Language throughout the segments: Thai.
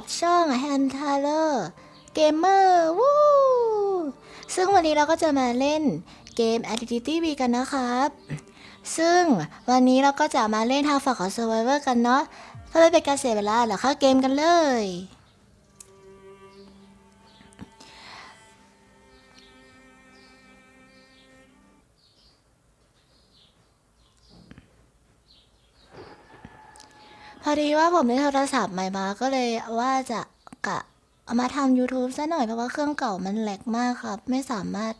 กับช่องแฮนทาเลอร์เกมเมอร์วู้ซึ่งวันนี้เราก็จะมาเล่นเกม Identity V กันนะครับ ซึ่งวันนี้เราก็จะมาเล่นทางฝั่งของ Survivor กันเนาะเพื่อไม่เป็นการเสียเวลาเดี๋ยวเข้าเกมกันเลย อดีว่าผมได้โทรศัพท์ใหม่มาก็เลยว่าจะกะเอามาทำ YouTube ซะหน่อยเพราะว่าเครื่องเก่ามันแหลกมากครับ ไม่สามารถ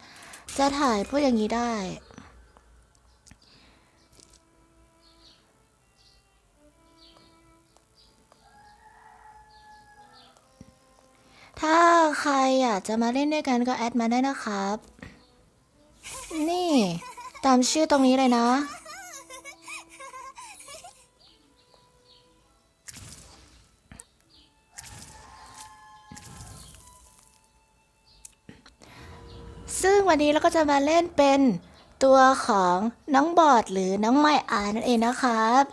จะถ่ายพวกอย่างนี้ได้ ถ้าใครอยากจะมาเล่นด้วยกันก็แอดมาได้นะครับ นี่ ตามชื่อตรงนี้เลยนะ ซึ่งวันนี้เราก็จะมาเล่นเป็นตัวของน้องบอดหรือน้องไม่อานั่นเองนะครับ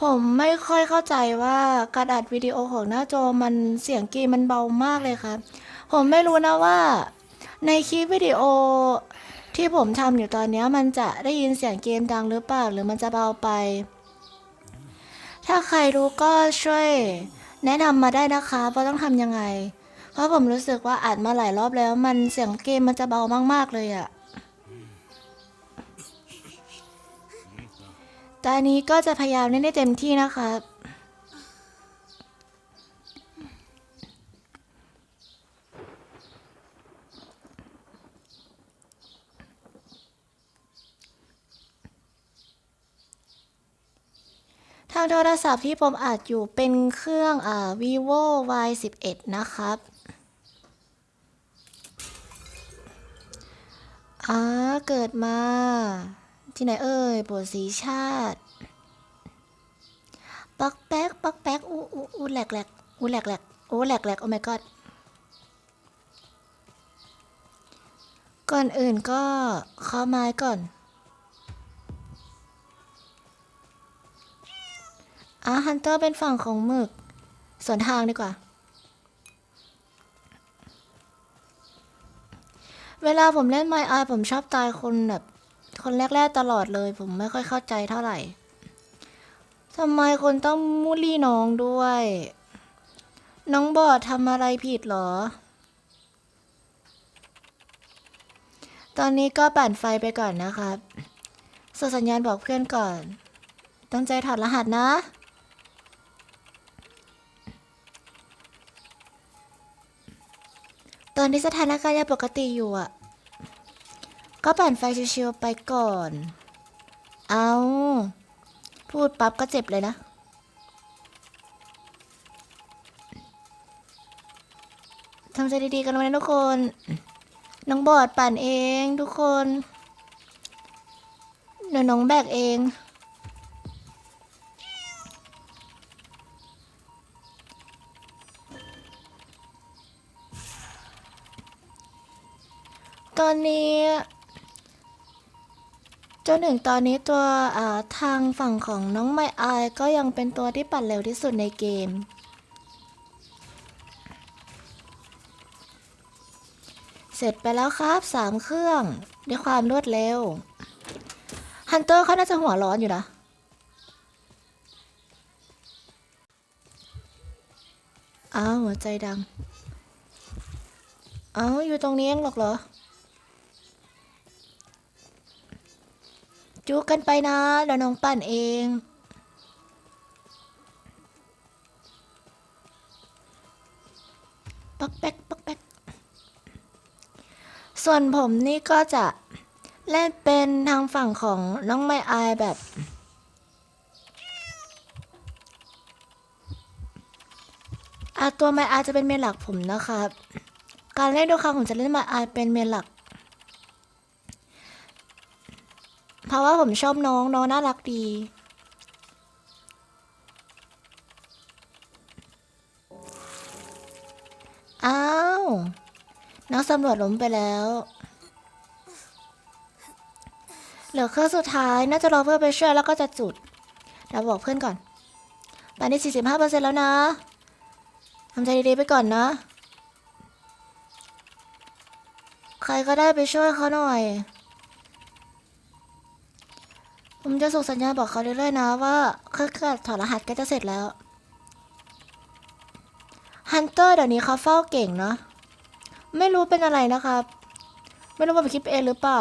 ผมไม่ค่อยเข้าใจว่าการอัดวิดีโอของหน้าจอมันเสียงเกมมันเบามากเลยครับ ผมไม่รู้นะว่า ในคลิปวิดีโอที่ผมทำอยู่ตอนนี้มันจะได้ยินเสียงเกมดังหรือเปล่าหรือมันจะเบาไป ถ้าใครรู้ก็ช่วย แนะนำมาได้นะคะว่าต้องทำยังไง เพราะผมรู้สึกว่าอัดมาหลายรอบแล้ว มันเสียงเกมมันจะเบามาก ๆ เลยอะตอนนี้ก็จะพยายามเล่นได้เต็มที่นะครับ ทางโทรศัพท์ที่ผมอัดอยู่เป็นเครื่องอ่า vivo y 1 1นะครับอ่าเกิดมา ที่ไหนเอ่ยบทสีชาติ ปักแป๊ก ปักแป๊ก อู้อู้อู้แหลกแหลกอู้แหลกแหลกโอ้แหลกแหลกโอ้ my god ก่อนอื่นก็เข้าไม้ก่อน อะฮันเตอร์เป็นฝั่งของหมึกสวนทางดีกว่า เวลาผมเล่นไมอายผมชอบตายคนแบบ คนแรก ๆ ตลอดเลย ผมไม่ค่อยเข้าใจเท่าไหร่ทำไมคนต้องมูลี่น้องด้วย น้องบอดทำอะไรผิดเหรอ ตอนนี้ก็ปั่นไฟไปก่อนนะครับส่งสัญญาณบอกเพื่อนก่อน ตั้งใจถอดรหัสนะ ตอนที่สถานการณ์ยังปกติอยู่อะ ก็ปั่นไฟชิวๆไปก่อน เอาพูดปั๊บก็เจ็บเลยนะ ทำใจดีๆกันไว้นะทุกคน น้องบอดปั่นเองทุกคน เดี๋ยวน้องแบกเอง ตอนนี้จนถึงตอนนี้ตัวาทางฝั่งของน้องไมอายก็ยังเป็นตัวที่ปั่นเร็วที่สุดในเกม เสร็จไปแล้วครับสามเครื่องด้วยความรวดเร็ว ฮันเตอร์เขาน่าจะหัวร้อนอยู่นะอ้าวหัวใจดัง อ้าวอยู่ตรงนี้เองหรอกเหรอ จุกกันไปนะแล้วน้องปั่นเอง ปักแป๊กปักแป๊กส่วนผมนี่ก็จะเล่นเป็นทางฝั่งของน้องไมอายแบบ อาตัวไมอายจะเป็นเมนหลักผมนะครับ การเล่นด้วยครั้งผมจะเล่นไมอายเป็นเมนหลัก เพราะว่าผมชอบน้องน้องน่ารักดีอ้าวนักสำรวจล้มไปแล้วเหลือเครื่องสุดท้ายน่าจะรอเพื่อนไปช่วยแล้วก็จะจุดเดี๋ยวบอกเพื่อนก่อนตอนนี้45%แล้วนะทำใจดีๆไปก่อนนะ ใครก็ได้ไปช่วยเขาหน่อย ผมจะส่งสัญญาณบอกเขาเรื่อยๆนะว่าเครื่องถอดรหัสก็จะเสร็จแล้ว ฮันเตอร์เดี๋ยวนี้เขาเฝ้าเก่งเนาะ ไม่รู้เป็นอะไรนะครับ ไม่รู้ว่าผมคิดเองหรือเปล่า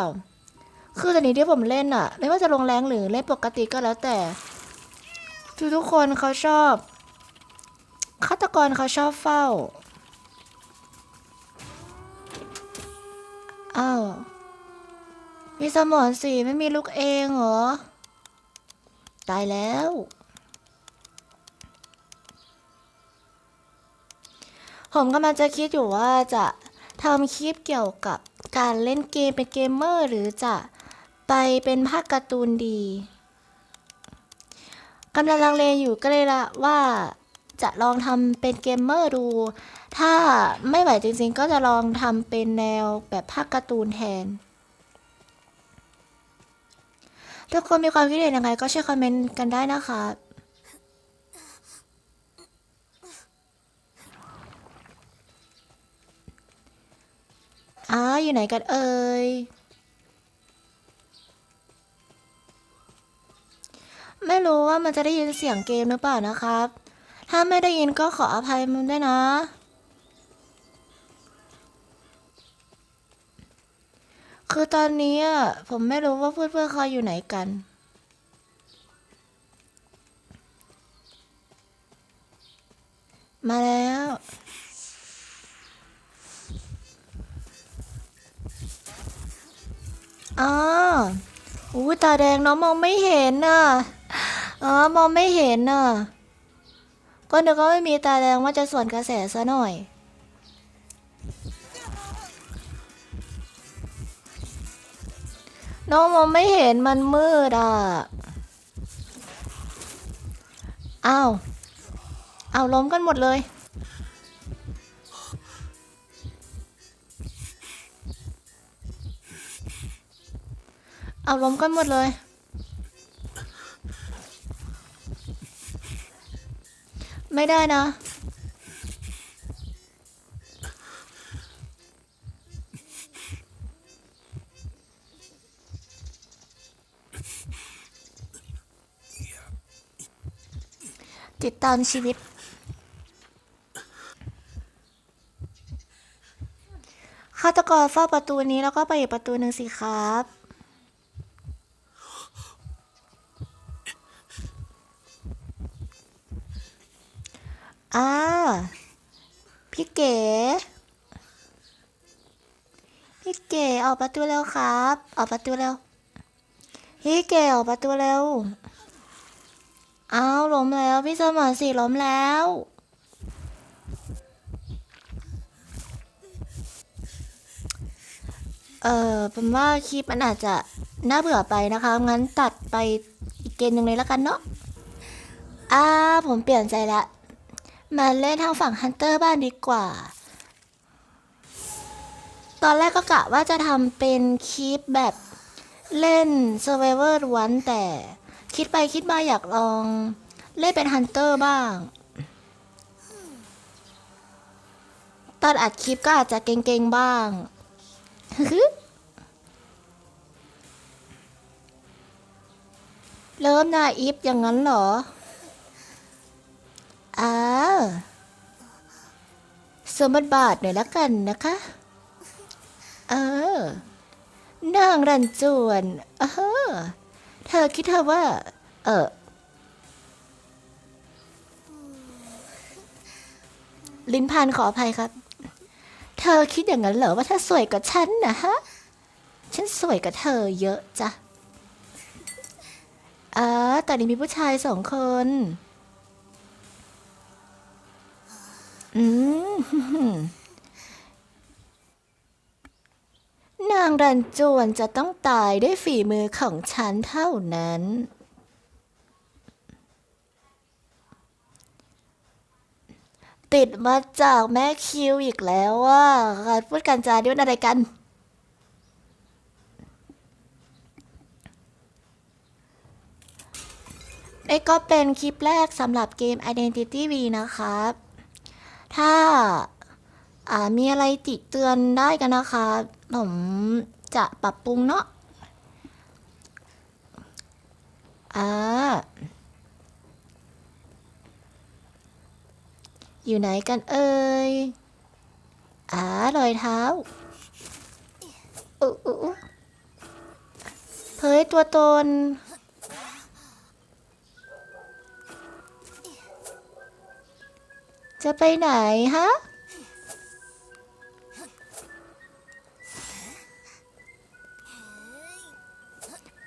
คือตอนนี้ที่ผมเล่นอะไม่ว่าจะลงแรงหรือเล่นปกติก็แล้วแต่ ทุกทุกคนเขาชอบ ฆาตกรเขาชอบเฝ้า อ้าวมีสมอนสีไม่มีลูกเองเหรอ ตายแล้ว ผมกำลังจะคิดอยู่ว่าจะทำคลิปเกี่ยวกับการเล่นเกมเป็นเกมเมอร์ หรือจะไปเป็นภาคการ์ตูนดีกำลังลังเลอยู่ก็เลยละว่าจะลองทำเป็นเกมเมอร์ดู ถ้าไม่ไหวจริงๆ ก็จะลองทำเป็นแนวแบบภาคการ์ตูนแทน ทุกคนมีความคิดเห็นยังไงก็ช่วยคอมเมนต์กันได้นะคะอ้าอยู่ไหนกันเอ่ยไม่รู้ว่ามันจะได้ยินเสียงเกมหรือเปล่านะครับ ถ้าไม่ได้ยินก็ขออภัยมันด้วยนะ คือตอนนี้อะผมไม่รู้ว่าเพื่อนๆเขาอยู่ไหนกัน มาแล้วอ๋ออู้ตาแดงเน้องมองไม่เห็นน่ะอ๋อมองไม่เห็นน่ะก็นึกว่าไม่มีตาแดงว่าจะส่วนกระแสซะหน่อย น้องมองไม่เห็นมันมืดอะ อ้าว เอาล้มกันหมดเลย เอาล้มกันหมดเลย ไม่ได้นะ ติดตามชีวิต ฆาตกรเฝ้าประตูนี้แล้วก็ไปอีกประตูหนึ่งสิครับอ่าพี่เก๋ พี่เก๋ออกประตูแล้วครับ ออกประตูแล้วพี่เก๋ออกประตูแล้ว อ้าวล้มแล้วพี่สมรสีล้มแล้ว เออผมว่าคลิปมันอาจจะน่าเบื่อไปนะคะ งั้นตัดไปอีกเกมหนึ่งเลยแล้วกันเนาะอ่าผมเปลี่ยนใจละมาเล่นทางฝั่งฮันเตอร์บ้านดีกว่า ตอนแรกก็กะว่าจะทำเป็นคลิปแบบเล่น Survivor ล้วนแต่ คิดไปคิดมาอยากลองเล่นเป็นฮันเตอร์บ้าง ตอนอัดคลิปก็อาจจะเก่งๆบ้างเริ่มนาอีฟอย่างนั้นเหรออ่าสมบทบาทหน่อยละกันนะคะ เออ นางรันจวน เออ เธอคิดเธอว่า เออลิ้นพันขออภัยครับ เธอคิดอย่างนั้นเหรอว่าเธอสวยกว่าฉันนะฮะ ฉันสวยกว่าเธอเยอะจ้ะเอ่าตอนนี้มีผู้ชายสองคน อืม นางรันจวนจะต้องตายด้วยฝีมือของฉันเท่านั้น ติดมาจากแม่คิวอีกแล้วว่าการพูดกันจาด้วยอะไรกัน นี่ก็เป็นคลิปแรกสำหรับเกม Identity V นะครับ ถ้าอ่ามีอะไรติเตือนได้กันนะคะ ผมจะปรับปรุงเนาะอ่าอยู่ไหนกันเอ่ยอ่ารอยเท้าอุ๊อุ๊อุ๊เผยตัวตน จะไปไหนฮะ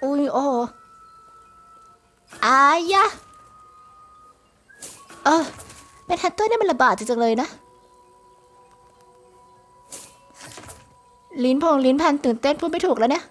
อุ้ยโอ้อายะเออเป็นฮันเตอร์เนี่ยมันระบาดจังๆเลยนะ ลิ้นพองลิ้นพันตื่นเต้นพูดไม่ถูกแล้วเนี่ย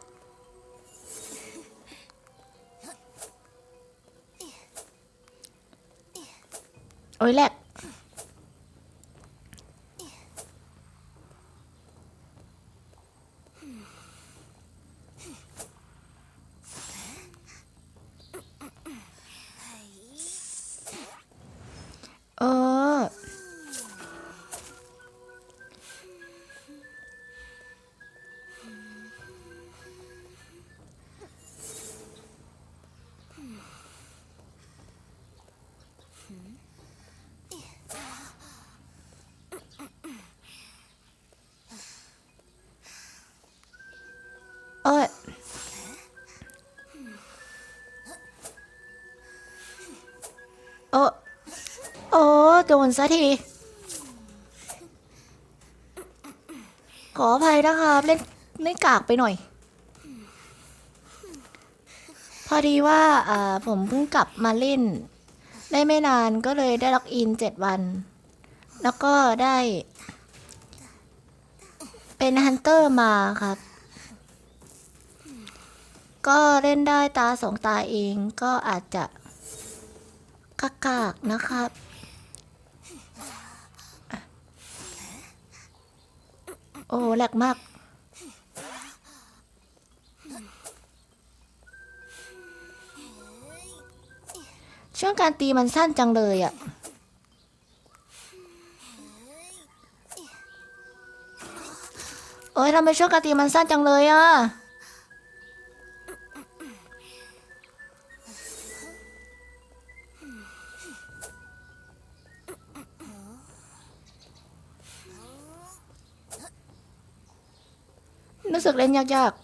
อ้ยโอ้โอ้โดนซะที ขออภัยนะครับ เล่นเล่นกากไปหน่อย พอดีว่าอ่าผมเพิ่งกลับมาเล่น ได้ไม่นานก็เลยได้ล็อกอินเจ็ดวัน แล้วก็ได้ เป็นฮันเตอร์มาครับ ก็เล่นได้ตาสองตาเองก็อาจจะกากากๆนะครับ โอ้แหลกมาก ช่วงการตีมันสั้นจังเลยอะ่ะโอ้ยทำไมช่วงการตีมันสั้นจังเลยอะ่ะ สึกเล่นยากๆ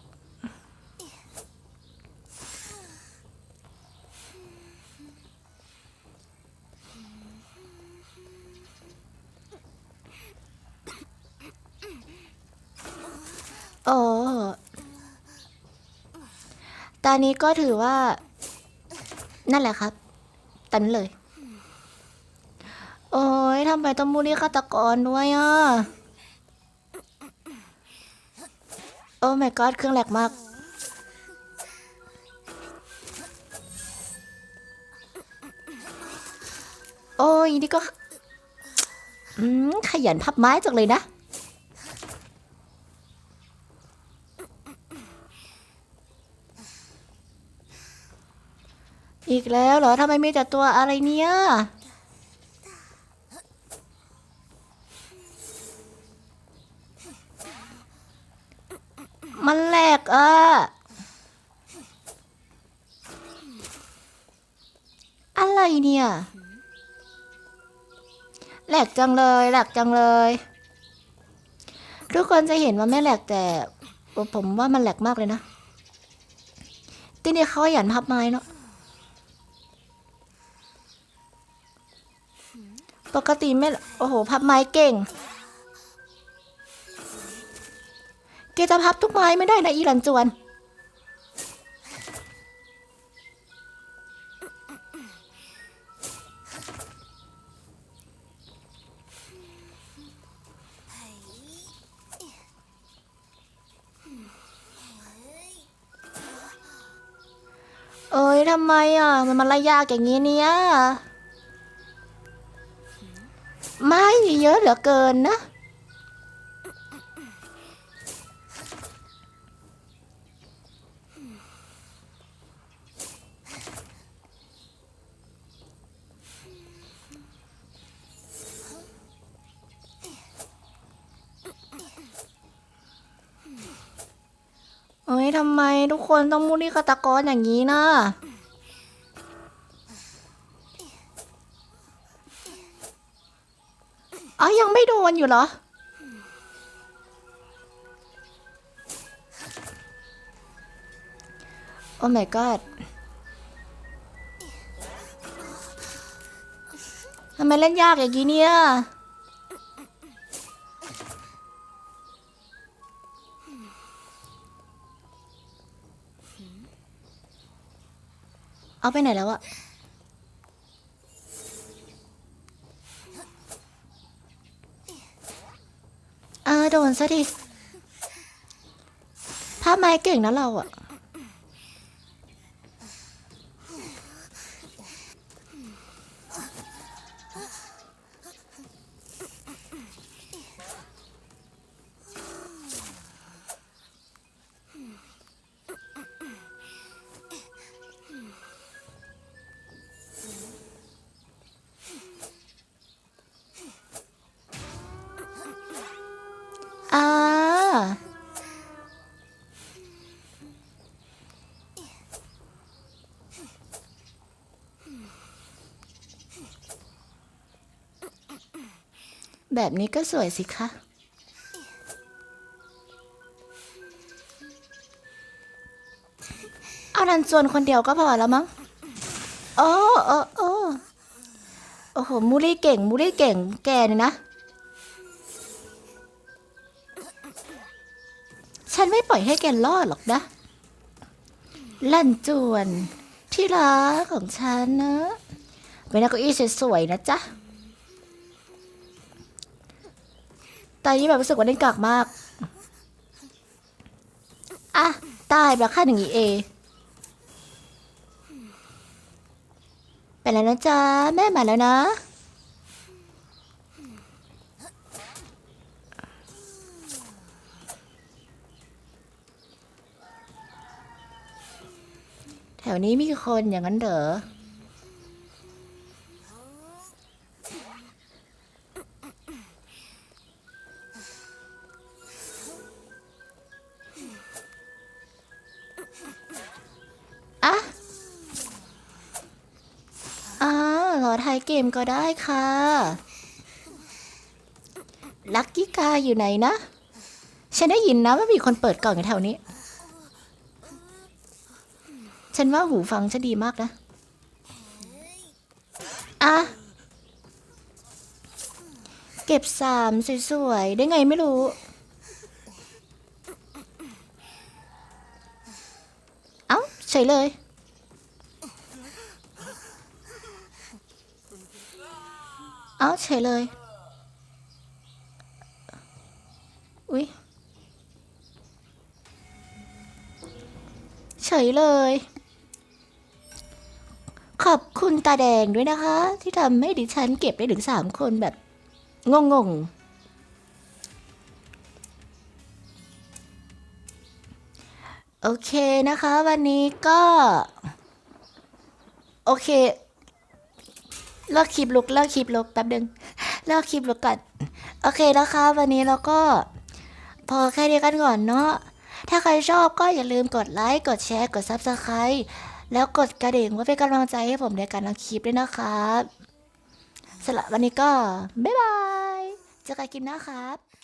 โอ้ตอนนี้ก็ถือว่า นั่นแหละครับตันเลย โอ้ยทำไมต้องมูลี่ฆาตกรด้วยอะ โอ้ my god เครื่องแหลกมากโอ้ยนี่ก็ขยันพับไม้จังเลยนะ อีกแล้วเหรอทำไมมีแต่ตัวอะไรเนี่ย มันแหลกอะ อะไรเนี่ย แหลก จังเลยแหลกจังเลย ทุกคนจะเห็นว่าไม่แหลกแต่ ผมว่ามันแหลกมากเลยนะที่นี่เขาขยันพับไม้เนาะปกติไม่โอ้โห พับไม้เก่งแกจะพับทุกไม้ไม่ได้นะอีหลันจวน ทำไมอะ มันมัระยากอย่างนี้เนี่ย ไม่เยอะเหลือเกินนะ เอ้ทำไมทุกคนต้องมุ่งที่คาตกรอย่างนี้นะ อยู่เหรอ โอ้ my god ทำไมเล่นยากอย่างนี้เนี่ยเอาไปไหนแล้วอะเออโด นซะทีภาพไม้เก่งนะเราอะ แบบนี้ก็สวยสิคะ เอานันจวนคนเดียวก็พอแล้วมั้ง โอ้โอ้โอ้โอ้โห มูรี่เก่ง มูรี่เก่ง แกเนี่ยนะ ฉันไม่ปล่อยให้แกรอดหรอกนะ ลั่นจวน ที่รักของฉันนะเป็นนักเก้าอี้สวยๆนะจ๊ะ ตอนนี้แบบรู้สึกว่าเล่นกากมาก อะ ตายแบบค่าหนึ่งอีเอ ไปแล้วนะจ๊ะ แม่มาแล้วนะ แถวนี้มีคนอย่างนั้นเหรอ มก็ได้ค่ะ ลักกี้กาอยู่ไหนนะ ฉันได้ยินนะว่ามีคนเปิดกล่องอยู่แถวนี้ ฉันว่าหูฟังฉันดีมากนะ อะ เก็บสามสวยๆ ได้ไงไม่รู้เอ้าเฉยเลย เอ้าเฉยเลย อุ๊ยเฉยเลย ขอบคุณตาแดงด้วยนะคะ ที่ทำให้ดิฉันเก็บได้ถึงสามคนแบบ งงงๆโอเคนะคะ วันนี้ก็ โอเค เลิกคลิปลุกเลิกคลิปลุกแป๊บนึงเลิกคลิปลุกก่อนโอเคแล้วคะวันนี้เราก็ พอแค่นี้กันก่อนเนาะถ้าใครชอบก็อย่าลืมกดไลค์กดแชร์กด Subscribe แล้วกดกระดิ่งไว้เป็นกำลังใจให้ผมในการทำคลิปด้วยนะครับสำหรับวันนี้ก็บ๊ายบายเจอกันคลิปหน้าครับ